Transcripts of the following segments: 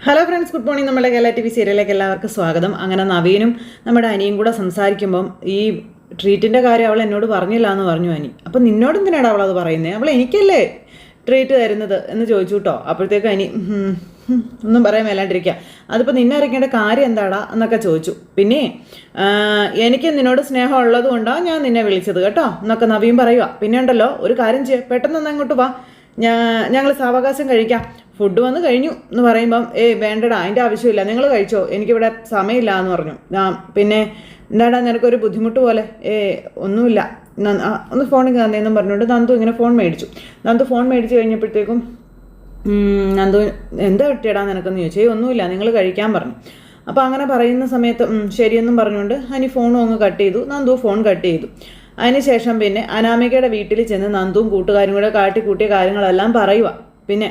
Hello friends good morning നമ്മുടെ Kerala T V സീരിയലിലേക്ക് എല്ലാവർക്കും സ്വാഗതം. അങ്ങനെ നവീനും നമ്മുടെ അനിയും കൂടെ സംസാരിക്കുമ്പം ഈ ട്രീറ്റിന്റെ കാര്യം അവൾ എന്നോട് പറഞ്ഞില്ല എന്ന് പറഞ്ഞു അനി. അപ്പം നിന്നോട് എന്തിനാണ് അവൾ അത് പറയുന്നത് അവൾ എനിക്കല്ലേ ട്രീറ്റ് തരുന്നത് എന്ന് ചോദിച്ചു കേട്ടോ അപ്പോഴത്തേക്ക് അനി "ഉം, ഉം, ഒന്നും പറയാൻ മേലാണ്ടിരിക്കുക അതിപ്പോൾ നിന്നെ അറിയിക്കേണ്ട കാര്യം എന്താടാ? എന്നൊക്കെ ചോദിച്ചു. പിന്നെ എനിക്ക് നിന്നോട് സ്നേഹം ഉള്ളത് കൊണ്ടാണ് ഞാൻ നിന്നെ വിളിച്ചത് കേട്ടോ എന്നൊക്കെ നവീൻ പറയുക പിന്നെ ഉണ്ടല്ലോ ഒരു കാര്യം ചെയ്യ പെട്ടെന്ന് അങ്ങോട്ട് വാ. ഞങ്ങൾ സാവകാശം കഴിക്കാം. ഫുഡ് വന്ന് കഴിഞ്ഞു എന്ന് പറയുമ്പം ഏ വേണ്ടടാ അതിന്റെ ആവശ്യമില്ല. നിങ്ങൾ കഴിച്ചോ? എനിക്കിവിടെ സമയമില്ല എന്ന് പറഞ്ഞു. ആ പിന്നെ എന്താടാ നിനക്കൊരു ബുദ്ധിമുട്ട് പോലെ? ഏ ഒന്നുമില്ല. ഒന്ന് ഫോണിൽ തന്നേന്നും പറഞ്ഞുകൊണ്ട് നന്ദു ഇങ്ങനെ ഫോൺ മേടിച്ചു. നന്ദു ഫോൺ മേടിച്ച് കഴിഞ്ഞപ്പോഴത്തേക്കും നന്ദു എന്താ കിട്ടിയടാ നിനക്കെന്ന് ചോദിച്ചു. "ഏയ് ഒന്നുമില്ല. നിങ്ങൾ കഴിക്കാൻ പറഞ്ഞു. അപ്പോൾ അങ്ങനെ പറയുന്ന സമയത്ത് ശരിയെന്നും പറഞ്ഞുകൊണ്ട് അനി ഫോണും അങ്ങ് കട്ട് ചെയ്തു. നന്ദു ഫോൺ കട്ട് ചെയ്തു. അതിനുശേഷം പിന്നെ അനാമികയുടെ വീട്ടിൽ ചെന്ന് നന്ദുവും കൂട്ടുകാരും കൂടെ കാട്ടിക്കൂട്ടിയ കാര്യങ്ങളെല്ലാം പറയുക പിന്നെ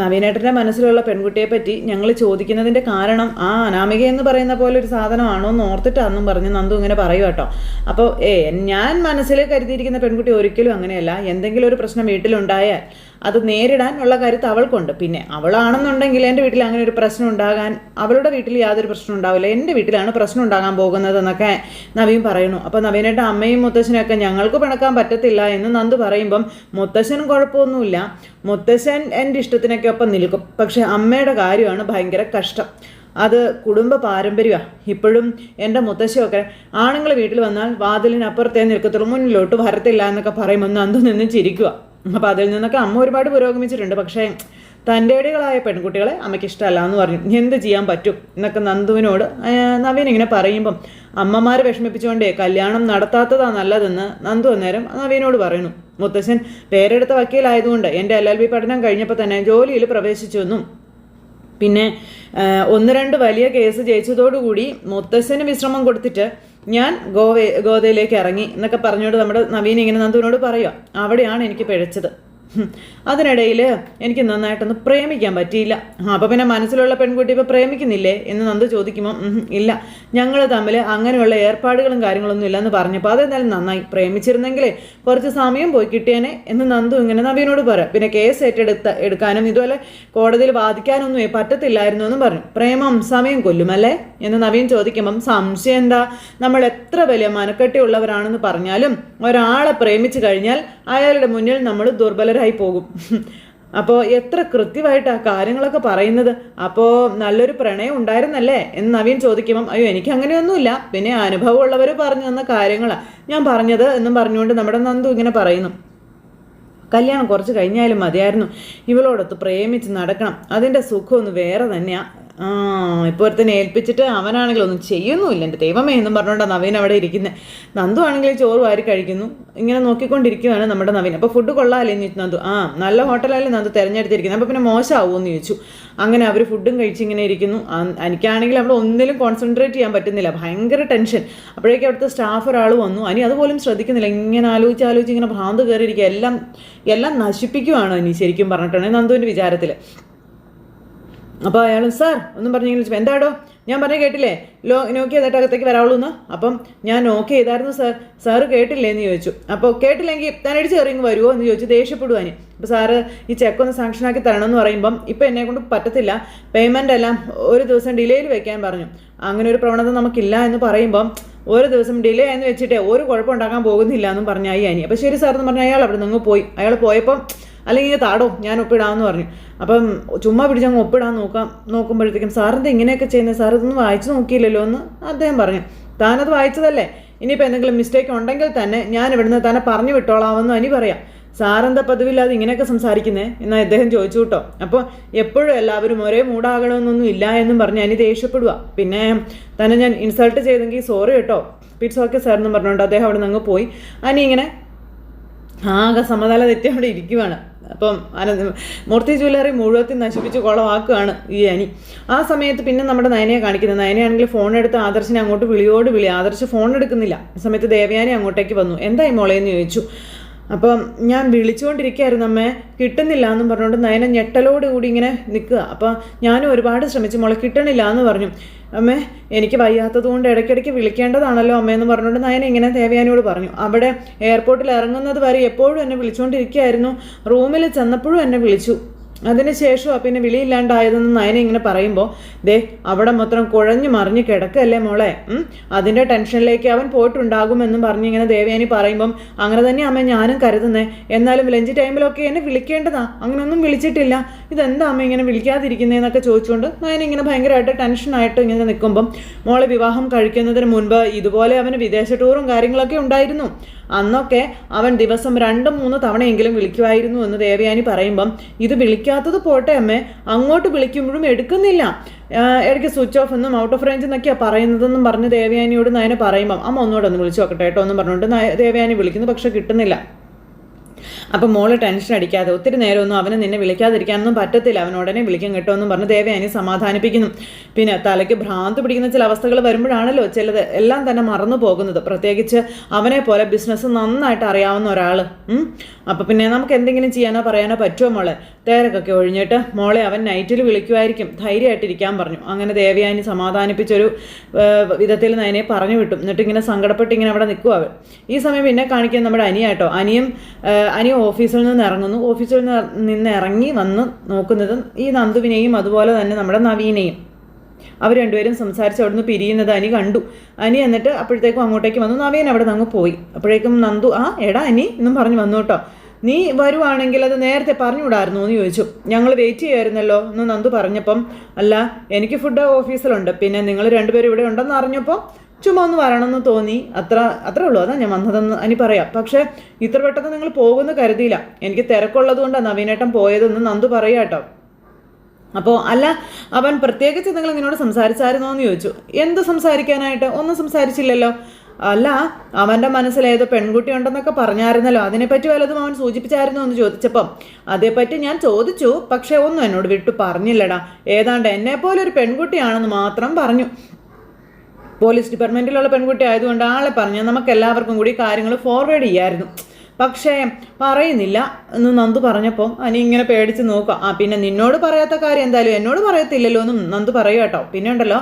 നവീനേട്ടന്റെ മനസ്സിലുള്ള പെൺകുട്ടിയെ പറ്റി ഞങ്ങൾ ചോദിക്കുന്നതിന്റെ കാരണം ആ അനാമിക എന്ന് പറയുന്ന പോലെ ഒരു സാധനമാണോ എന്ന് ഓർത്തിട്ടാണെന്നും പറഞ്ഞ് നന്ദു ഇങ്ങനെ പറയും കേട്ടോ. അപ്പോൾ ഏ ഞാൻ മനസ്സിൽ കരുതിയിരിക്കുന്ന പെൺകുട്ടി ഒരിക്കലും അങ്ങനെയല്ല. എന്തെങ്കിലും ഒരു പ്രശ്നം വീട്ടിലുണ്ടായാൽ അത് നേരിടാനുള്ള കാര്യത്തിൽ അവൾക്കുണ്ട്. പിന്നെ അവളാണെന്നുണ്ടെങ്കിൽ എന്റെ വീട്ടിൽ അങ്ങനെ ഒരു പ്രശ്നം ഉണ്ടാകാൻ അവളുടെ വീട്ടിൽ യാതൊരു പ്രശ്നം ഉണ്ടാവില്ല. എന്റെ വീട്ടിലാണ് പ്രശ്നം ഉണ്ടാകാൻ പോകുന്നത് എന്നൊക്കെ നവീൻ പറയുന്നു. അപ്പോൾ നവീനേട്ട അമ്മയും മുത്തശ്ശനൊക്കെ ഞങ്ങൾക്ക് പിണക്കാൻ പറ്റത്തില്ല എന്ന് നന്ദ് പറയുമ്പം മുത്തശ്ശൻ കുഴപ്പമൊന്നുമില്ല. മുത്തശ്ശൻ എന്റെ ഇഷ്ടത്തിനൊക്കെ ഒപ്പം നിൽക്കും. പക്ഷെ അമ്മയുടെ കാര്യമാണ് ഭയങ്കര കഷ്ടം. അത് കുടുംബ പാരമ്പര്യമാണ് ഇപ്പോഴും എന്റെ മുത്തശ്ശിയൊക്കെ ആണുങ്ങൾ വീട്ടിൽ വന്നാൽ വാതിലിനപ്പുറത്തേ നിൽക്കത്തുള്ളൂ മുന്നിലോട്ട് വരത്തില്ല എന്നൊക്കെ പറയുമ്പോൾ നന്ദു നിന്ന് ചിരിക്കുക അപ്പോൾ അതിൽ നിന്നൊക്കെ അമ്മ ഒരുപാട് പുരോഗമിച്ചിട്ടുണ്ട്. പക്ഷേ തന്റെ ഇടകളായ പെൺകുട്ടികളെ അമ്മയ്ക്ക് ഇഷ്ടമല്ല എന്ന് പറഞ്ഞു. എന്ത് ചെയ്യാൻ പറ്റും? എന്നൊക്കെ നന്ദുവിനോട് നവീൻ ഇങ്ങനെ പറയുമ്പം അമ്മമാരെ വിഷമിപ്പിച്ചുകൊണ്ടേ കല്യാണം നടത്താത്തതാ നല്ലതെന്ന് നന്ദു അന്നേരം നവീനോട് പറയുന്നു. മുത്തശ്ശൻ പേരെടുത്ത വക്കീലായതുകൊണ്ട് എന്റെ എൽ എൽ ബി പഠനം കഴിഞ്ഞപ്പോൾ തന്നെ ജോലിയിൽ പ്രവേശിച്ചു എന്നും. പിന്നെ ഒന്ന് രണ്ട് വലിയ കേസ് ജയിച്ചതോടുകൂടി മുത്തശ്ശന് വിശ്രമം കൊടുത്തിട്ട് ഞാൻ ഗോവ ഗോതയിലേക്ക് ഇറങ്ങി എന്നൊക്കെ പറഞ്ഞുകൊണ്ട് നമ്മുടെ നവീൻ ഇങ്ങനെ നന്ദുവിനോട് പറയുക അവിടെയാണ് എനിക്ക് പിഴച്ചത്. അതിനിടയിൽ എനിക്ക് നന്നായിട്ടൊന്ന് പ്രേമിക്കാൻ പറ്റിയില്ല. അപ്പോൾ പിന്നെ മനസ്സിലുള്ള പെൺകുട്ടി ഇപ്പോൾ പ്രേമിക്കുന്നില്ലേ എന്ന് നന്ദു ചോദിക്കുമ്പോൾ "ഉം, ഇല്ല. ഞങ്ങൾ തമ്മിൽ അങ്ങനെയുള്ള ഏർപ്പാടുകളും കാര്യങ്ങളൊന്നും ഇല്ലെന്ന് പറഞ്ഞപ്പോൾ അതെന്തായാലും നന്നായി. പ്രേമിച്ചിരുന്നെങ്കിലേ കുറച്ച് സമയം പോയി കിട്ടിയേനെ എന്ന് നന്ദു ഇങ്ങനെ നവീനോട് പറയാം. പിന്നെ കേസ് ഏറ്റെടുത്ത എടുക്കാനും ഇതുപോലെ കോടതിയിൽ വാദിക്കാനൊന്നും പറ്റത്തില്ലായിരുന്നു എന്നും പറഞ്ഞു. പ്രേമം സമയം കൊല്ലുമല്ലേ? എന്ന് നവീൻ ചോദിക്കുമ്പം സംശയം എന്താ? നമ്മൾ എത്ര വലിയ മനക്കെട്ടിയുള്ളവരാണെന്ന് പറഞ്ഞാലും ഒരാളെ പ്രേമിച്ചു കഴിഞ്ഞാൽ അയാളുടെ മുന്നിൽ നമ്മൾ ദുർബലരായി പോകും. അപ്പോൾ എത്ര കൃത്യമായിട്ടാ കാര്യങ്ങളൊക്കെ പറയുന്നത്? അപ്പോൾ നല്ലൊരു പ്രണയം ഉണ്ടായിരുന്നല്ലേ? എന്ന് നവീൻ ചോദിക്കുമ്പം അയ്യോ എനിക്ക് അങ്ങനെയൊന്നുമില്ല. പിന്നെ അനുഭവമുള്ളവർ പറഞ്ഞു തന്ന കാര്യങ്ങളാണ് ഞാൻ പറഞ്ഞത് എന്നും പറഞ്ഞുകൊണ്ട് നമ്മുടെ നന്ദു ഇങ്ങനെ പറയുന്നു. കല്യാണം കുറച്ച് കഴിഞ്ഞാലും മതിയായിരുന്നു. ഇവളോടൊത്ത് പ്രേമിച്ച് നടക്കണം. അതിന്റെ സുഖം ഒന്ന് വേറെ തന്നെയാ. ആ ഇപ്പോൾ ഒരുത്തനെ ഏൽപ്പിച്ചിട്ട് അവനാണെങ്കിൽ ഒന്നും ചെയ്യുന്നുമില്ല. എന്റെ ദൈവമേ എന്നും പറഞ്ഞുകൊണ്ടാണ് നവീൻ അവിടെ ഇരിക്കുന്നത് നന്ദു ആണെങ്കിൽ ചോറ് വാരി കഴിക്കുന്നു. ഇങ്ങനെ നോക്കിക്കൊണ്ടിരിക്കുകയാണ് നമ്മുടെ നവീൻ. അപ്പോൾ ഫുഡ് കൊള്ളാമല്ലേ എന്ന് ചോദിച്ചു നന്ദു. ആ നല്ല ഹോട്ടലല്ലേ നന്ദു തിരഞ്ഞെടുത്തിരിക്കുന്നത് അപ്പോൾ പിന്നെ മോശമാവുമെന്ന് ചോദിച്ചു. അങ്ങനെ അവർ ഫുഡും കഴിച്ച് ഇങ്ങനെ ഇരിക്കുന്നു. എനിക്കാണെങ്കിൽ അവിടെ ഒന്നിലും കോൺസെൻട്രേറ്റ് ചെയ്യാൻ പറ്റുന്നില്ല. ഭയങ്കര ടെൻഷൻ അപ്പോഴേക്കും അവിടുത്തെ സ്റ്റാഫ് ഒരാൾ വന്നു. അനി അതുപോലും ശ്രദ്ധിക്കുന്നില്ല. ഇങ്ങനെ ആലോചിച്ച് ആലോചിച്ച് ഇങ്ങനെ ഭ്രാന്ത് കയറിയിരിക്കുക. എല്ലാം എല്ലാം നശിപ്പിക്കുവാണ് ഇനി ശരിക്കും പറഞ്ഞിട്ടുണ്ടെങ്കിൽ നന്ദുവിന്റെ വിചാരത്തിൽ അപ്പോൾ അയാൾ സാർ ഒന്നും പറഞ്ഞെങ്കിൽ ചോദിച്ചു, എന്താടോ? ഞാൻ പറഞ്ഞ കേട്ടില്ലേ? ലോ നോക്കി ചെയ്തിട്ട് അകത്തേക്ക് വരാവുള്ളൂ എന്ന്? അപ്പം ഞാൻ നോക്കി ചെയ്തായിരുന്നു സാർ സാറ് കേട്ടില്ലേ? എന്ന് ചോദിച്ചു. അപ്പോൾ കേട്ടില്ലെങ്കിൽ താൻ അടിച്ച് കയറി വരുമോ എന്ന് ചോദിച്ചു ദേഷ്യപ്പെടുവാൻ അപ്പോൾ സാറ് ഈ ചെക്ക് ഒന്ന് സാങ്ഷനാക്കി തരണം എന്ന് പറയുമ്പം ഇപ്പം എന്നെ കൊണ്ട് പറ്റത്തില്ല. പേയ്മെന്റ് എല്ലാം ഒരു ദിവസം ഡിലേയിൽ വെക്കാൻ പറഞ്ഞു. അങ്ങനെ ഒരു പ്രവണത നമുക്കില്ല എന്ന് പറയുമ്പം ഒരു ദിവസം ഡിലേ ആയെന്ന് വെച്ചിട്ട് ഒരു കുഴപ്പം ഉണ്ടാക്കാൻ പോകുന്നില്ല എന്നും പറഞ്ഞു അയ്യാനി അപ്പോൾ ശരി സാർ എന്ന് പറഞ്ഞാൽ അയാൾ അവിടെ നിന്ന് പോയി. അയാൾ പോയപ്പം അല്ലെങ്കിൽ താടോ ഞാൻ ഒപ്പിടാമെന്ന് പറഞ്ഞു. അപ്പം ചുമ്മാ പിടിച്ചങ്ങ് ഒപ്പിടാൻ നോക്കാം നോക്കുമ്പോഴത്തേക്കും സാറിന്റെ ഇങ്ങനെയൊക്കെ ചെയ്യുന്നത്? സാർ ഇതൊന്നും വായിച്ചു നോക്കിയില്ലല്ലോ എന്ന് അദ്ദേഹം പറഞ്ഞു. താനത് വായിച്ചതല്ലേ? ഇനിയിപ്പോൾ എന്തെങ്കിലും മിസ്റ്റേക്ക് ഉണ്ടെങ്കിൽ തന്നെ ഞാൻ ഇവിടുന്ന് തന്നെ പറഞ്ഞു വിട്ടോളാമെന്ന് അനി പറയാം. സാറെന്താ പതിവില്ലാതെ ഇങ്ങനെയൊക്കെ സംസാരിക്കുന്നേ? എന്നാൽ അദ്ദേഹം ചോദിച്ചു കേട്ടോ. അപ്പോൾ എപ്പോഴും എല്ലാവരും ഒരേ മൂടാകണമെന്നൊന്നും ഇല്ല എന്നും പറഞ്ഞ് അനി ദേഷ്യപ്പെടുക പിന്നെ തന്നെ ഞാൻ ഇൻസൾട്ട് ചെയ്തെങ്കിൽ സോറി കേട്ടോ. പിറ്റ്സ് ഓക്കെ സാർ എന്നും പറഞ്ഞുകൊണ്ട് അദ്ദേഹം അവിടെ നിന്ന് അങ്ങ് പോയി. അനി ഇങ്ങനെ ആകെ സമതല തെറ്റി അവിടെ ഇരിക്കുവാണ്. അപ്പം മൂർത്തി ജ്വല്ലറി മുഴുവത്തിൽ നശിപ്പിച്ച് കുളമാക്കുകയാണ് ഈ അനി. ആ സമയത്ത് പിന്നെ നമ്മുടെ നയനയെ കാണിക്കുന്നത്. നയനയാണെങ്കിൽ ഫോൺ എടുത്ത് ആദർശിനെ അങ്ങോട്ട് വിളിയോട് വിളി. ആദർശ് ഫോൺ എടുക്കുന്നില്ല. സമയത്ത് ദേവയാനി അങ്ങോട്ടേക്ക് വന്നു. എന്തായി മോളെ എന്ന് ചോദിച്ചു. അപ്പം ഞാൻ വിളിച്ചുകൊണ്ടിരിക്കുകയായിരുന്നു അമ്മേ. കിട്ടുന്നില്ല എന്നും പറഞ്ഞുകൊണ്ട് നയന ഞെട്ടലോട് കൂടി ഇങ്ങനെ നിൽക്കുക. അപ്പം ഞാനും ഒരുപാട് ശ്രമിച്ചു. മോളെ കിട്ടണില്ല എന്ന് പറഞ്ഞു. അമ്മേ എനിക്ക് വയ്യാത്തത് കൊണ്ട് ഇടയ്ക്കിടയ്ക്ക് വിളിക്കേണ്ടതാണല്ലോ അമ്മയെന്ന് പറഞ്ഞുകൊണ്ട് നയന ഇങ്ങനെ ദേവയാനിയോട് പറഞ്ഞു. അവിടെ എയർപോർട്ടിൽ ഇറങ്ങുന്നത് വരെ എപ്പോഴും എന്നെ വിളിച്ചുകൊണ്ടിരിക്കുകയായിരുന്നു. റൂമിൽ ചെന്നപ്പോഴും എന്നെ വിളിച്ചു. അതിനുശേഷമാണ് പിന്നെ വിളിയില്ലാണ്ടായതെന്ന് നയന ഇങ്ങനെ പറയുമ്പോൾ ദേ അവിടെ മൊത്തം കുഴഞ്ഞു മറിഞ്ഞ് കിടക്കല്ലേ മോളെ. അതിന്റെ ടെൻഷനിലേക്ക് അവൻ പോയിട്ടുണ്ടാകുമെന്നും പറഞ്ഞ് ഇങ്ങനെ ദേവയാനി പറയുമ്പം അങ്ങനെ തന്നെ അമ്മ ഞാനും കരുതുന്നേ. എന്നാലും ലഞ്ച് ടൈമിലൊക്കെ എന്നെ വിളിക്കേണ്ടതാ. അങ്ങനെയൊന്നും വിളിച്ചിട്ടില്ല. ഇതെന്താ അമ്മ ഇങ്ങനെ വിളിക്കാതിരിക്കുന്നതെന്നൊക്കെ ചോദിച്ചുകൊണ്ട് നയന ഇങ്ങനെ ഭയങ്കരമായിട്ട് ടെൻഷനായിട്ട് ഇങ്ങനെ നിൽക്കുമ്പം മോളെ വിവാഹം കഴിക്കുന്നതിന് മുൻപ് ഇതുപോലെ അവന് വിദേശ ടൂറും കാര്യങ്ങളൊക്കെ ഉണ്ടായിരുന്നു. അന്നൊക്കെ അവൻ ദിവസം രണ്ടും മൂന്ന് തവണയെങ്കിലും വിളിക്കുമായിരുന്നു എന്ന് ദേവയാനി പറയുമ്പം ഇത് വിളിക്കാത്തത് പോട്ടെ അമ്മേ അങ്ങോട്ട് വിളിക്കുമ്പോഴും എടുക്കുന്നില്ല. ഇടയ്ക്ക് സ്വിച്ച് ഓഫ് എന്നും ഔട്ട് ഓഫ് റേഞ്ച് എന്നൊക്കെയാണ് പറയുന്നതെന്നും പറഞ്ഞ് ദേവയാനിയോട് നയനെ പറയുമ്പം അമ്മ ഒന്നുകൂടെ ഒന്ന് വിളിച്ചു നോക്കട്ടെ കേട്ടോ എന്നും പറഞ്ഞുകൊണ്ട് ദേവയാനി വിളിക്കുന്നു പക്ഷെ കിട്ടുന്നില്ല. അപ്പം മോൾ ടെൻഷൻ അടിക്കാതെ ഒത്തിരി നേരമൊന്നും അവനെ നിന്നെ വിളിക്കാതിരിക്കാനൊന്നും പറ്റത്തില്ല. അവൻ ഉടനെ വിളിക്കും കേട്ടോ എന്നും പറഞ്ഞ് ദേവയാനി സമാധാനിപ്പിക്കുന്നു. പിന്നെ തലയ്ക്ക് ഭ്രാന്ത് പിടിക്കുന്ന ചില അവസ്ഥകൾ വരുമ്പോഴാണല്ലോ ചിലത് എല്ലാം തന്നെ മറന്നു പോകുന്നത്. പ്രത്യേകിച്ച് അവനെ പോലെ ബിസിനസ് നന്നായിട്ട് അറിയാവുന്ന ഒരാൾ അപ്പം പിന്നെ നമുക്ക് എന്തെങ്കിലും ചെയ്യാനോ പറയാനോ പറ്റുമോ മോളെ? തേരക്കൊക്കെ ഒഴിഞ്ഞിട്ട് മോളെ അവൻ നൈറ്റിൽ വിളിക്കുമായിരിക്കും. ധൈര്യമായിട്ടിരിക്കാൻ പറഞ്ഞു. അങ്ങനെ ദേവയാനി സമാധാനിപ്പിച്ചൊരു വിധത്തിൽ നയനെ പറഞ്ഞു വിട്ടു. എന്നിട്ട് ഇങ്ങനെ സങ്കടപ്പെട്ട് ഇങ്ങനെ അവിടെ നിൽക്കുക അവൾ. ഈ സമയം പിന്നെ കാണിക്കുന്നത് നമ്മുടെ അനിയാട്ടോ അനിയും അനിയും ഓഫീസിൽ നിന്ന് ഇറങ്ങുന്നു. ഓഫീസിൽ നിന്ന് ഇറങ്ങി വന്ന് നോക്കുന്നത് ഈ നന്ദുവിനെയും അതുപോലെ തന്നെ നമ്മുടെ നവീനെയും. അവർ രണ്ടുപേരും സംസാരിച്ച് അവിടുന്ന് പിരിയുന്നത് അനി കണ്ടു. അനി എന്നിട്ട് അപ്പോഴത്തേക്കും അങ്ങോട്ടേക്ക് വന്നു. നവീൻ അവിടെ നിന്ന് പോയി. അപ്പോഴേക്കും നന്ദു ആ എടാ അനി എന്നും പറഞ്ഞു വന്നു കേട്ടോ. നീ വരുവാണെങ്കിൽ അത് നേരത്തെ പറഞ്ഞുവിടായിരുന്നു എന്ന് ചോദിച്ചു. ഞങ്ങൾ വെയിറ്റ് ചെയ്യുമായിരുന്നല്ലോ എന്ന് നന്ദു പറഞ്ഞപ്പം അല്ല എനിക്ക് ഫുഡ് ഓഫീസിലുണ്ട്. പിന്നെ നിങ്ങൾ രണ്ടുപേരും ഇവിടെ ഉണ്ടെന്ന് അറിഞ്ഞപ്പോൾ ചുമ്മാ ഒന്ന് വരണമെന്ന് തോന്നി. അത്ര അത്രേ ഉള്ളൂ. അതാ ഞാൻ വന്നതെന്ന് അനി പറയാം. പക്ഷേ ഇത്ര പെട്ടെന്ന് നിങ്ങൾ പോകുമെന്ന് കരുതിയില്ല. എനിക്ക് തിരക്കുള്ളത് കൊണ്ടാണ് നവീനേട്ടൻ പോയതെന്ന് നന്ദു പറയാം കേട്ടോ. അപ്പോൾ അല്ല അവൻ പ്രത്യേകിച്ച് നിങ്ങൾ നിന്നോട് സംസാരിച്ചായിരുന്നോ എന്ന് ചോദിച്ചു. എന്ത് സംസാരിക്കാനായിട്ട്? ഒന്നും സംസാരിച്ചില്ലല്ലോ. അല്ല അവന്റെ മനസ്സിൽ ഏതോ പെൺകുട്ടി ഉണ്ടെന്നൊക്കെ പറഞ്ഞായിരുന്നല്ലോ. അതിനെപ്പറ്റി വല്ലതും അവൻ സൂചിപ്പിച്ചായിരുന്നോ എന്ന് ചോദിച്ചപ്പം. അതേപ്പറ്റി ഞാൻ ചോദിച്ചു പക്ഷേ ഒന്നും എന്നോട് വിട്ടു പറഞ്ഞില്ലടാ. ഏതാണ്ട് എന്നെപ്പോലെ ഒരു പെൺകുട്ടിയാണെന്ന് മാത്രം പറഞ്ഞു. പോലീസ് ഡിപ്പാർട്ട്മെന്റിലുള്ള പെൺകുട്ടി ആയതുകൊണ്ട് ആളെ പറഞ്ഞ് നമുക്ക് എല്ലാവർക്കും കൂടി കാര്യങ്ങൾ ഫോർവേഡ് ചെയ്യായിരുന്നു. പക്ഷേ പറയുന്നില്ല എന്ന് നന്ദു പറഞ്ഞപ്പോൾ അനി ഇങ്ങനെ പേടിച്ച് നോക്കുക. ആ പിന്നെ നിന്നോട് പറയാത്ത കാര്യം എന്തായാലും എന്നോട് പറയത്തില്ലല്ലോ എന്നും നന്ദു പറയുക കേട്ടോ. പിന്നെ ഉണ്ടല്ലോ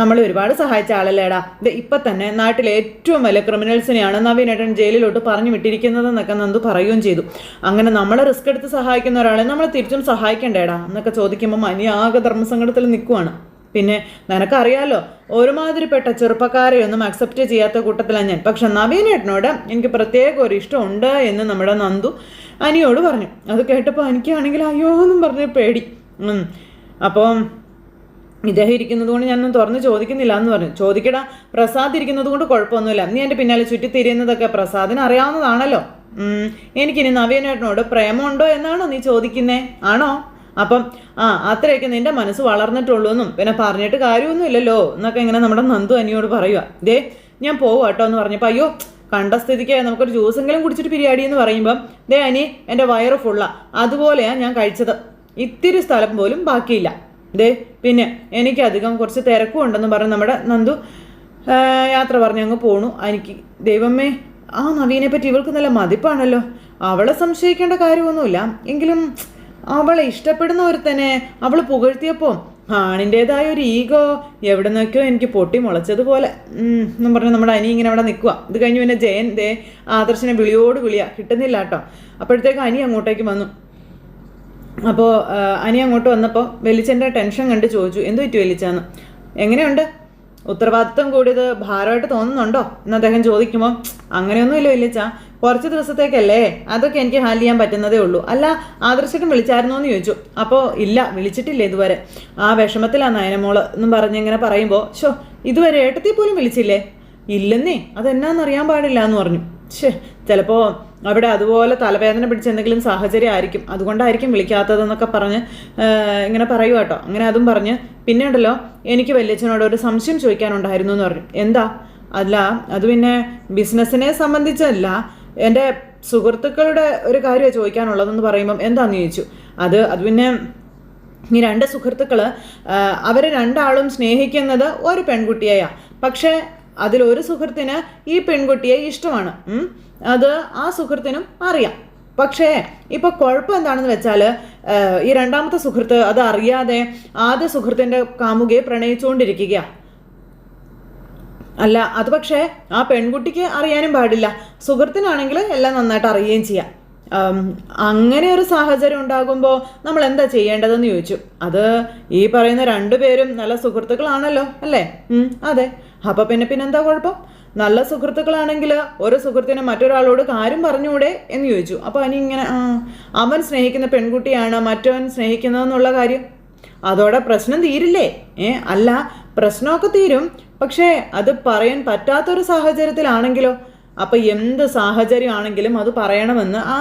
നമ്മൾ ഒരുപാട് സഹായിച്ച ആളല്ലേടാ. ഇത് ഇപ്പം തന്നെ നാട്ടിലെ ഏറ്റവും വലിയ ക്രിമിനൽസിനെയാണ് നവീനേട്ടൻ ജയിലിലോട്ട് പറഞ്ഞു വിട്ടിരിക്കുന്നതെന്നൊക്കെ നന്ദു പറയുകയും ചെയ്തു. അങ്ങനെ നമ്മളെ റിസ്ക് എടുത്ത് സഹായിക്കുന്ന ഒരാളെ നമ്മൾ തിരിച്ചും സഹായിക്കണ്ടേടാ എന്നൊക്കെ ചോദിക്കുമ്പോൾ അനി ആകെ ധർമ്മസങ്കടത്തിൽ നിൽക്കുവാണ് പിന്നെ നിനക്കറിയാലോ ഒരുമാതിരിപ്പെട്ട ചെറുപ്പക്കാരെ ഒന്നും അക്സെപ്റ്റ് ചെയ്യാത്ത കൂട്ടത്തിലാണ് ഞാൻ. പക്ഷെ നവീനേട്ടനോട് എനിക്ക് പ്രത്യേക ഒരു ഇഷ്ടമുണ്ട് എന്ന് നമ്മുടെ നന്ദു അനിയോട് പറഞ്ഞു. അത് കേട്ടപ്പോൾ എനിക്കാണെങ്കിൽ അയ്യോ എന്നും പറഞ്ഞ് പേടി. അപ്പോൾ അപ്പം ഇദ്ദേഹം ഇരിക്കുന്നത് കൊണ്ട് ഞാനൊന്നും തുറന്ന് ചോദിക്കുന്നില്ല എന്ന് പറഞ്ഞു. ചോദിക്കടാ പ്രസാദ് ഇരിക്കുന്നത് കൊണ്ട് കുഴപ്പമൊന്നുമില്ല. നീ എന്റെ പിന്നാലെ ചുറ്റി തിരിയുന്നതൊക്കെ പ്രസാദിന് അറിയാവുന്നതാണല്ലോ. എനിക്കിനി നവീനേട്ടനോട് പ്രേമമുണ്ടോ എന്നാണോ നീ ചോദിക്കുന്നേ? ആണോ? അപ്പം ആ അത്രയൊക്കെ നിന്റെ മനസ്സ് വളർന്നിട്ടുള്ളൂ എന്നും പിന്നെ പറഞ്ഞിട്ട് കാര്യമൊന്നുമില്ലല്ലോ. എന്നൊക്കെ ഇങ്ങനെ നമ്മുടെ നന്ദു അനിയോട് പറയുക ദേ ഞാൻ പോവാ കേട്ടോ എന്ന് പറഞ്ഞപ്പോൾ അയ്യോ കണ്ട സ്ഥിതിക്ക് നമുക്കൊരു ജ്യൂസെങ്കിലും കുടിച്ചിട്ട് പിരിയാടി എന്ന് പറയുമ്പം ദേ അനി എന്റെ വയറ് ഫുള്ളാ അതുപോലെയാണ് ഞാൻ കഴിച്ചത്. ഇത്തിരി സ്ഥലം പോലും ബാക്കിയില്ല. ദേ പിന്നെ എനിക്കധികം കുറച്ച് തിരക്കും ഉണ്ടെന്ന് പറഞ്ഞ് നമ്മുടെ നന്ദു യാത്ര പറഞ്ഞ് അങ്ങ് പോണു. എനിക്ക് ദൈവമേ ആ നവീനെ പറ്റി ഇവൾക്ക് നല്ല മതിപ്പാണല്ലോ. അവളെ സംശയിക്കേണ്ട കാര്യമൊന്നുമില്ല. എങ്കിലും അവളെ ഇഷ്ടപ്പെടുന്ന ഒരുത്തനെ അവൾ പുകഴ്ത്തിയപ്പോൾ ആണിന്റെതായ ഒരു ഈഗോ. എവിടെ നിന്നൊക്കെയോ എനിക്ക് പൊട്ടി മുളച്ചതുപോലെ. എന്നും പറഞ്ഞ് നമ്മുടെ അനി ഇങ്ങനെ അവിടെ നിൽക്കുക ഇത് കഴിഞ്ഞ് പിന്നെ ജയൻ ദേ ആദർശനെ വിളിയോട് വിളിയാ. കിട്ടുന്നില്ല കേട്ടോ. അപ്പോഴത്തേക്ക് അനി അങ്ങോട്ടേക്ക് വന്നു. അപ്പോൾ അനി അങ്ങോട്ട് വന്നപ്പോൾ വെലിച്ചന്റെ ടെൻഷൻ കണ്ട് ചോദിച്ചു എന്തു പറ്റി വെലിച്ചാന്ന് എങ്ങനെയുണ്ട്? ഉത്തരവാദിത്വം കൂടിയത് ഭാരമായിട്ട് തോന്നുന്നുണ്ടോ? എന്ന് അദ്ദേഹം ചോദിക്കുമ്പോൾ അങ്ങനെയൊന്നുമില്ല വെല്ലിച്ച കുറച്ച് ദിവസത്തേക്കല്ലേ? അതൊക്കെ എനിക്ക് ഹാൻഡിൽ ചെയ്യാൻ പറ്റുന്നതേ ഉള്ളൂ. അല്ല ആദർശകൻ വിളിച്ചായിരുന്നോ എന്ന് ചോദിച്ചു. അപ്പോൾ ഇല്ല വിളിച്ചിട്ടില്ല ഇതുവരെ. ആ വിഷമത്തിലാണ് നയനമോൾ എന്നും പറഞ്ഞിങ്ങനെ പറയുമ്പോൾ ഷോ ഇതുവരെ ഏട്ടത്തിൽ പോലും വിളിച്ചില്ലേ? ഇല്ലെന്നേ അതെന്നാന്നറിയാൻ പാടില്ല എന്ന് പറഞ്ഞു. ഷേ ചിലപ്പോൾ അവിടെ അതുപോലെ തലവേദന പിടിച്ച എന്തെങ്കിലും സാഹചര്യം ആയിരിക്കും. അതുകൊണ്ടായിരിക്കും വിളിക്കാത്തതെന്നൊക്കെ പറഞ്ഞ് ഇങ്ങനെ പറയുക കേട്ടോ അങ്ങനെ അതും പറഞ്ഞ് പിന്നെ ഉണ്ടല്ലോ എനിക്ക് വല്യച്ഛനോട് ഒരു സംശയം ചോദിക്കാനുണ്ടായിരുന്നു എന്ന് പറഞ്ഞു. എന്താ? അല്ല അത് പിന്നെ ബിസിനസ്സിനെ സംബന്ധിച്ചല്ല എന്റെ സുഹൃത്തുക്കളുടെ ഒരു കാര്യമാണ് ചോദിക്കാനുള്ളതെന്ന് പറയുമ്പം എന്താണെന്ന് ചോദിച്ചു. അത് അത് പിന്നെ ഈ രണ്ട് സുഹൃത്തുക്കൾ അവർ രണ്ടാളും സ്നേഹിക്കുന്നത് ഒരു പെൺകുട്ടിയെയാണ് പക്ഷേ അതിലൊരു സുഹൃത്തിന് ഈ പെൺകുട്ടിയെ ഇഷ്ടമാണ്. അത് ആ സുഹൃത്തിനും അറിയാം. പക്ഷേ ഇപ്പോൾ കുഴപ്പം എന്താണെന്ന് വെച്ചാൽ ഈ രണ്ടാമത്തെ സുഹൃത്ത് അത് അറിയാതെ ആദ്യ സുഹൃത്തിന്റെ കാമുകയെ പ്രണയിച്ചുകൊണ്ടിരിക്കുകയാണ് അല്ല അത് പക്ഷേ ആ പെൺകുട്ടിക്ക് അറിയാനും പാടില്ല. സുഹൃത്തിനാണെങ്കിൽ എല്ലാം നന്നായിട്ട് അറിയുകയും ചെയ്യാം. അങ്ങനെ ഒരു സാഹചര്യം ഉണ്ടാകുമ്പോൾ നമ്മൾ എന്താ ചെയ്യേണ്ടതെന്ന് ചോദിച്ചു. അത് ഈ പറയുന്ന രണ്ടുപേരും നല്ല സുഹൃത്തുക്കളാണല്ലോ അല്ലേ? അതെ. അപ്പോൾ പിന്നെ പിന്നെന്താ കുഴപ്പം? നല്ല സുഹൃത്തുക്കളാണെങ്കിൽ ഒരു സുഹൃത്തിനെ മറ്റൊരാളോട് കാര്യം പറഞ്ഞുകൂടെ എന്ന് ചോദിച്ചു. അപ്പോൾ അനി ഇങ്ങനെ അവൻ സ്നേഹിക്കുന്ന പെൺകുട്ടിയാണ് മറ്റവൻ സ്നേഹിക്കുന്നതെന്നുള്ള കാര്യം. അതോടെ പ്രശ്നം തീരില്ലേ? ഏ അല്ല പ്രശ്നമൊക്കെ തീരും. പക്ഷേ അത് പറയാൻ പറ്റാത്തൊരു സാഹചര്യത്തിലാണെങ്കിലോ? അപ്പോൾ എന്ത് സാഹചര്യമാണെങ്കിലും അത് പറയണമെന്ന് ആ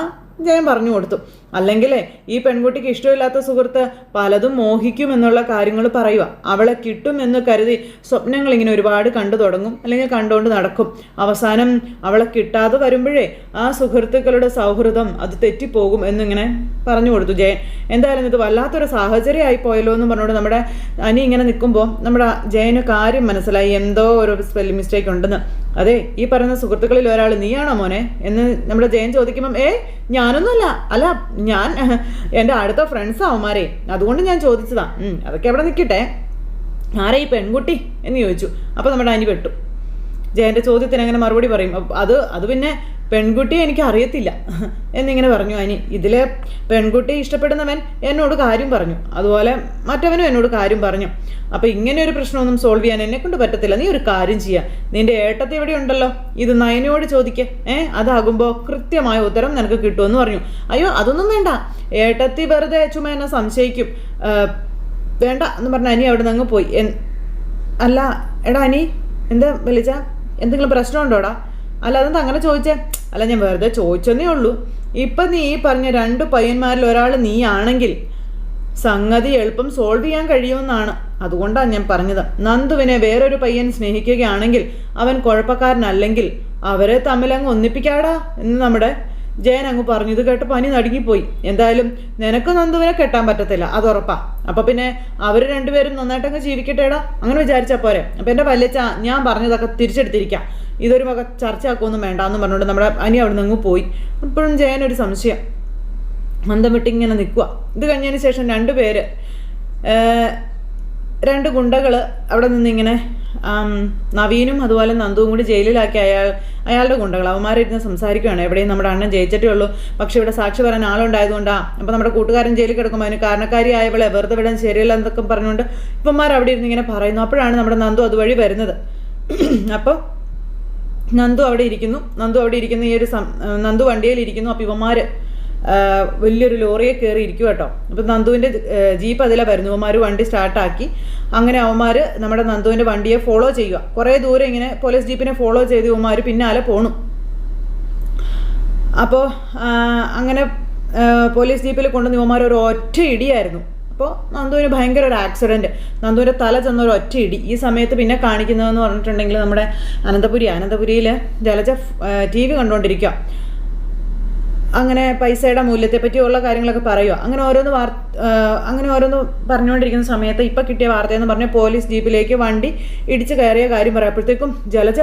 ജയം പറഞ്ഞു കൊടുത്തു. അല്ലെങ്കിലേ ഈ പെൺകുട്ടിക്ക് ഇഷ്ടമില്ലാത്ത സുഹൃത്ത് പലതും മോഹിക്കും എന്നുള്ള കാര്യങ്ങൾ പറയുക. അവളെ കിട്ടും എന്ന് കരുതി സ്വപ്നങ്ങൾ ഇങ്ങനെ ഒരുപാട് കണ്ടു തുടങ്ങും അല്ലെങ്കിൽ കണ്ടുകൊണ്ട് നടക്കും. അവസാനം അവളെ കിട്ടാതെ വരുമ്പോഴേ ആ സുഹൃത്തുക്കളുടെ സൗഹൃദം അത് തെറ്റിപ്പോകും എന്നിങ്ങനെ പറഞ്ഞു കൊടുത്തു ജയൻ. എന്തായാലും ഇത് വല്ലാത്തൊരു സാഹചര്യമായി പോയല്ലോ എന്ന് പറഞ്ഞുകൊണ്ട് നമ്മുടെ അനി ഇങ്ങനെ നിൽക്കുമ്പോൾ നമ്മുടെ ജയന് കാര്യം മനസ്സിലായി. എന്തോ ഒരു സ്പെല്ലിംഗ് മിസ്റ്റേക്ക് ഉണ്ടെന്ന്. അതെ ഈ പറയുന്ന സുഹൃത്തുക്കളിൽ ഒരാൾ നീയാണോ മോനെ? എന്ന് നമ്മുടെ ജയൻ ചോദിക്കുമ്പം ഏ ഞാനൊന്നുമല്ല. അല്ല ഞാൻ എന്റെ അടുത്ത ഫ്രണ്ട്സ് അവന്മാരെ. അതുകൊണ്ട് ഞാൻ ചോദിച്ചതാ. അതൊക്കെ എവിടെ നിൽക്കട്ടെ? ആരാ ഈ പെൺകുട്ടി? എന്ന് ചോദിച്ചു. അപ്പോൾ നമ്മുടെ അനി പെട്ടു ജയന്റെ ചോദ്യത്തിന് അങ്ങനെ മറുപടി പറയും. അത് അത് പിന്നെ പെൺകുട്ടിയെ എനിക്ക് അറിയത്തില്ല എന്നിങ്ങനെ പറഞ്ഞു. അനി ഇതിലെ പെൺകുട്ടി ഇഷ്ടപ്പെടുന്നവൻ എന്നോട് കാര്യം പറഞ്ഞു. അതുപോലെ മറ്റവനും എന്നോട് കാര്യം പറഞ്ഞു. അപ്പോൾ ഇങ്ങനെ ഒരു പ്രശ്നമൊന്നും സോൾവ് ചെയ്യാൻ എന്നെ കൊണ്ട് പറ്റത്തില്ല. നീ ഒരു കാര്യം ചെയ്യാം. നിന്റെ ഏട്ടത്തെ ഇവിടെ ഉണ്ടല്ലോ? ഇത് നയനോട് ചോദിക്കുക ഏ അതാകുമ്പോൾ കൃത്യമായ ഉത്തരം നിനക്ക് കിട്ടുമെന്ന് പറഞ്ഞു. അയ്യോ അതൊന്നും വേണ്ട. ഏട്ടത്തി വെറുതെ ചുമ എന്നെ സംശയിക്കും. വേണ്ട എന്ന് പറഞ്ഞ അനി അവിടെ നിന്ന് അങ്ങ് പോയി. അല്ല എടാ അനി എന്താ വിളിച്ച എന്തെങ്കിലും പ്രശ്നമുണ്ടോടാ? അല്ല അതെന്താ അങ്ങനെ ചോദിച്ചേ? അല്ല ഞാൻ വെറുതെ ചോദിച്ചെന്നേ ഉള്ളൂ. ഇപ്പം നീ ഈ പറഞ്ഞ രണ്ട് പയ്യന്മാരിൽ ഒരാൾ നീ ആണെങ്കിൽ സംഗതി എളുപ്പം സോൾവ് ചെയ്യാൻ കഴിയുമെന്നാണ്. അതുകൊണ്ടാണ് ഞാൻ പറഞ്ഞത്. നന്ദുവിനെ വേറൊരു പയ്യൻ സ്നേഹിക്കുകയാണെങ്കിൽ അവൻ കുഴപ്പക്കാരനല്ലെങ്കിൽ അവരെ തമ്മിലങ്ങ് ഒന്നിപ്പിക്കാടാ എന്ന് നമ്മുടെ ജയൻ അങ്ങ് പറഞ്ഞു ഇത് കേട്ട് പനി നടുങ്ങിപ്പോയി. എന്തായാലും നിനക്ക് നന്ദുവിനെ കെട്ടാൻ പറ്റത്തില്ല അത് ഉറപ്പാ. അപ്പൊ പിന്നെ അവർ രണ്ടുപേരും നന്നായിട്ടങ്ങ് ജീവിക്കട്ടേടാ. അങ്ങനെ വിചാരിച്ചാ പോരെ. അപ്പൊ എന്റെ വല്യച്ച ഞാൻ പറഞ്ഞതൊക്കെ തിരിച്ചെടുത്തിരിക്കാം. ഇതൊരു വക ചർച്ചയാക്കൊന്നും വേണ്ട എന്ന് പറഞ്ഞുകൊണ്ട് നമ്മുടെ അനി അവിടെ നിന്ന് പോയി. അപ്പോഴും ജയൻ ഒരു സംശയം. മന്ദം വിട്ടിങ്ങനെ നിൽക്കുക ഇത് കഴിഞ്ഞതിന് ശേഷം രണ്ടുപേര് രണ്ട് ഗുണ്ടകൾ അവിടെ നിന്നിങ്ങനെ ആം, നവീനും അതുപോലെ നന്ദുവും കൂടി ജയിലിലാക്കി അയാൾ അയാളുടെ ഗുണ്ടകൾ അവന്മാരിരുന്ന് സംസാരിക്കുകയാണ് എവിടെയും നമ്മുടെ അണ്ണൻ ജയിച്ചിട്ടേ ഉള്ളൂ. പക്ഷേ ഇവിടെ സാക്ഷി പറയാൻ ആളുണ്ടായതുകൊണ്ടാ. അപ്പോൾ നമ്മുടെ കൂട്ടുകാരൻ ജയിലിൽ കിടക്കുമ്പോൾ അതിന് കാരണക്കാരിയായവളെ വെറുതെ വിടാൻ ശരിയല്ല എന്നൊക്കെ പറഞ്ഞുകൊണ്ട് ഇപ്പന്മാർ അവിടെ ഇരുന്ന് ഇങ്ങനെ പറയുന്നു. അപ്പോഴാണ് നമ്മുടെ നന്ദു അതുവഴി വരുന്നത്. അപ്പോൾ നന്ദു അവിടെ ഇരിക്കുന്നു. നന്ദു അവിടെ ഇരിക്കുന്നു. ഈ ഒരു നന്ദു വണ്ടിയിൽ ഇരിക്കുന്നു. അപ്പോൾ ഇവന്മാർ വലിയൊരു ലോറിയെ കയറി ഇരിക്കും കേട്ടോ അപ്പം നന്ദുവിന്റെ ജീപ്പ് അതിലാണ് വരുന്നു. അവന്മാർ വണ്ടി സ്റ്റാർട്ടാക്കി. അങ്ങനെ അവന്മാർ നമ്മുടെ നന്ദുവിന്റെ വണ്ടിയെ ഫോളോ ചെയ്യുക കുറേ ദൂരം ഇങ്ങനെ പോലീസ് ജീപ്പിനെ ഫോളോ ചെയ്ത് ഇവന്മാർ പിന്നാലെ പോണു. അപ്പോൾ അങ്ങനെ പോലീസ് ജീപ്പിൽ കൊണ്ടുവന്ന് ഇവന്മാർ ഒരു ഒറ്റ ഇടിയായിരുന്നു. അപ്പോൾ നന്ദുവിന് ഭയങ്കര ഒരു ആക്സിഡന്റ് നന്ദുവിന്റെ തല ചെന്ന ഒരു ഒറ്റ ഇടി. ഈ സമയത്ത് പിന്നെ കാണിക്കുന്നതെന്ന് പറഞ്ഞിട്ടുണ്ടെങ്കിൽ നമ്മുടെ അനന്തപുരി അനന്തപുരിയിൽ ജലജ ടി വി കണ്ടുകൊണ്ടിരിക്കുക അങ്ങനെ പൈസയുടെ മൂല്യത്തെ പറ്റിയുള്ള കാര്യങ്ങളൊക്കെ പറയുക. അങ്ങനെ ഓരോന്ന് വാർ അങ്ങനെ ഓരോന്ന് പറഞ്ഞുകൊണ്ടിരിക്കുന്ന സമയത്ത് ഇപ്പം കിട്ടിയ വാർത്തയെന്ന് പറഞ്ഞ് പോലീസ് ജീപ്പിലേക്ക് വണ്ടി ഇടിച്ച് കയറിയ കാര്യം പറയുമ്പോഴത്തേക്കും ജലജ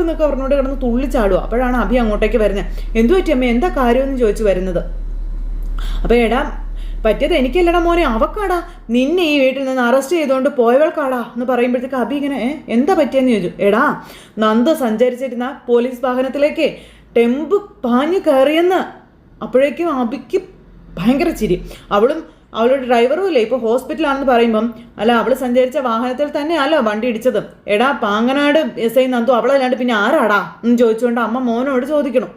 എന്നൊക്കെ പറഞ്ഞുകൊണ്ട് കിടന്ന് തുള്ളിച്ചാടുക അപ്പോഴാണ് അഭി അങ്ങോട്ടേക്ക് വരുന്നത് എന്തു പറ്റി അമ്മ? എന്താ കാര്യമെന്ന് ചോദിച്ചു വരുന്നത്? അപ്പോൾ എടാ പറ്റിയത് എനിക്കല്ലടാ മോനെ. അവക്കാടാ. നിന്നെ ഈ വീട്ടിൽ നിന്ന് അറസ്റ്റ് ചെയ്തുകൊണ്ട് പോയവൾക്കാടാ എന്ന് പറയുമ്പോഴത്തേക്ക് അഭി ഇങ്ങനെ എന്താ പറ്റിയെന്ന് ചോദിച്ചു? എടാ നന്ദ സഞ്ചരിച്ചിരുന്ന പോലീസ് വാഹനത്തിലേക്ക് ടെമ്പ് പാഞ്ഞു കയറിയെന്ന്. അപ്പോഴേക്കും ആബിക്ക് ഭയങ്കര ചിരി. അവളും അവളുടെ ഡ്രൈവറും ഇല്ലേ ഇപ്പോൾ ഹോസ്പിറ്റലാണെന്ന് പറയുമ്പം അല്ല അവൾ സഞ്ചരിച്ച വാഹനത്തിൽ തന്നെയല്ല വണ്ടി ഇടിച്ചത്. എടാ പാങ്ങനാട് എസ് ഐ നന്ദു അവളല്ലാണ്ട് പിന്നെ ആരാടാ? എന്ന് ചോദിച്ചുകൊണ്ട് അമ്മ മോനോട് ചോദിക്കണം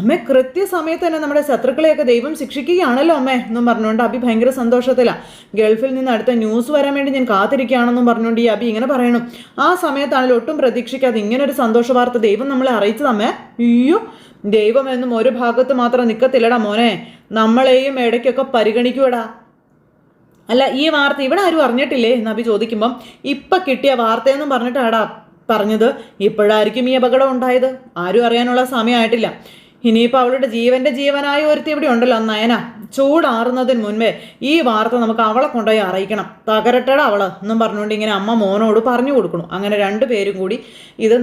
അമ്മ കൃത്യസമയത്ത് തന്നെ നമ്മുടെ ശത്രുക്കളെയൊക്കെ ദൈവം ശിക്ഷിക്കുകയാണല്ലോ അമ്മേ എന്നും പറഞ്ഞുകൊണ്ട് അബി ഭയങ്കര സന്തോഷത്തിലാണ് ഗൾഫിൽ നിന്ന് അടുത്ത ന്യൂസ് വരാൻ വേണ്ടി ഞാൻ കാത്തിരിക്കുകയാണെന്നും പറഞ്ഞുകൊണ്ട് ഈ അബി ഇങ്ങനെ പറയണം. ആ സമയത്താണെങ്കിലും ഒട്ടും പ്രതീക്ഷിക്കാതെ ഇങ്ങനെ ഒരു സന്തോഷ വാർത്ത ദൈവം നമ്മളെ അറിയിച്ചതമ്മേ അയ്യോ ദൈവം എന്നും ഒരു ഭാഗത്ത് മാത്രം നിൽക്കത്തില്ലടാ മോനെ. നമ്മളെയും ഇടയ്ക്കൊക്കെ പരിഗണിക്കൂടാ അല്ല ഈ വാർത്ത ഇവിടെ ആരും അറിഞ്ഞിട്ടില്ലേ? നബി ചോദിക്കുമ്പം ഇപ്പം കിട്ടിയ വാർത്തയെന്നും പറഞ്ഞിട്ടാടാ പറഞ്ഞത്. ഇപ്പോഴായിരിക്കും ഈ അപകടം ഉണ്ടായത്. ആരും അറിയാനുള്ള സമയമായിട്ടില്ല. ഇനിയിപ്പോൾ അവളുടെ ജീവന്റെ ജീവനായ ഒരുത്തി ഇവിടെ ഉണ്ടല്ലോ നയന. ചൂടാറുന്നതിന് മുൻപേ ഈ വാർത്ത നമുക്ക് അവളെ കൊണ്ടുപോയി അറിയിക്കണം. തകരട്ടട അവൾ എന്നും പറഞ്ഞുകൊണ്ട് ഇങ്ങനെ അമ്മ മോനോട് പറഞ്ഞു കൊടുക്കണം അങ്ങനെ രണ്ടു പേരും കൂടി ഇത്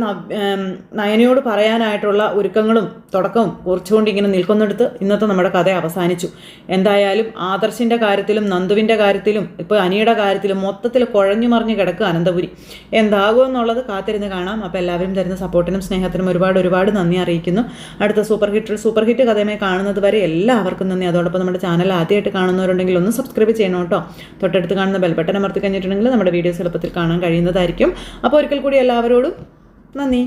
നയനയോട് പറയാനായിട്ടുള്ള ഒരുക്കങ്ങളും തുടക്കവും കുറിച്ചുകൊണ്ട് ഇങ്ങനെ നിൽക്കുന്നിടത്ത് ഇന്നത്തെ നമ്മുടെ കഥ അവസാനിച്ചു. എന്തായാലും ആദർശിന്റെ കാര്യത്തിലും നന്ദുവിന്റെ കാര്യത്തിലും ഇപ്പോൾ അനിയുടെ കാര്യത്തിലും മൊത്തത്തിൽ കുഴഞ്ഞു മറിഞ്ഞ് കിടക്കുക അനന്തപുരി. എന്താകുമെന്നുള്ളത് കാത്തിരുന്ന് കാണാം. അപ്പോൾ എല്ലാവരും തരുന്ന സപ്പോർട്ടിനും സ്നേഹത്തിനും ഒരുപാട് ഒരുപാട് നന്ദി അറിയിക്കുന്നു. അടുത്ത super super hit super hit കഥയുമായി കാണുന്നത് വരെ എല്ലാവർക്കും നന്ദി. അതോടൊപ്പം നമ്മുടെ ചാനൽ ആദ്യമായിട്ട് കാണുന്നവരുണ്ടെങ്കിൽ ഒന്ന് സബ്സ്ക്രൈബ് ചെയ്യണം കേട്ടോ. തൊട്ടടുത്ത് കാണുന്ന ബെൽബട്ടൺ അമർത്തി കഴിഞ്ഞിട്ടുണ്ടെങ്കിൽ നമ്മുടെ വീഡിയോസ് എളുപ്പത്തിൽ കാണാൻ കഴിയുന്നതായിരിക്കും. അപ്പോൾ ഒരിക്കൽ കൂടി എല്ലാവരോടും നന്ദി.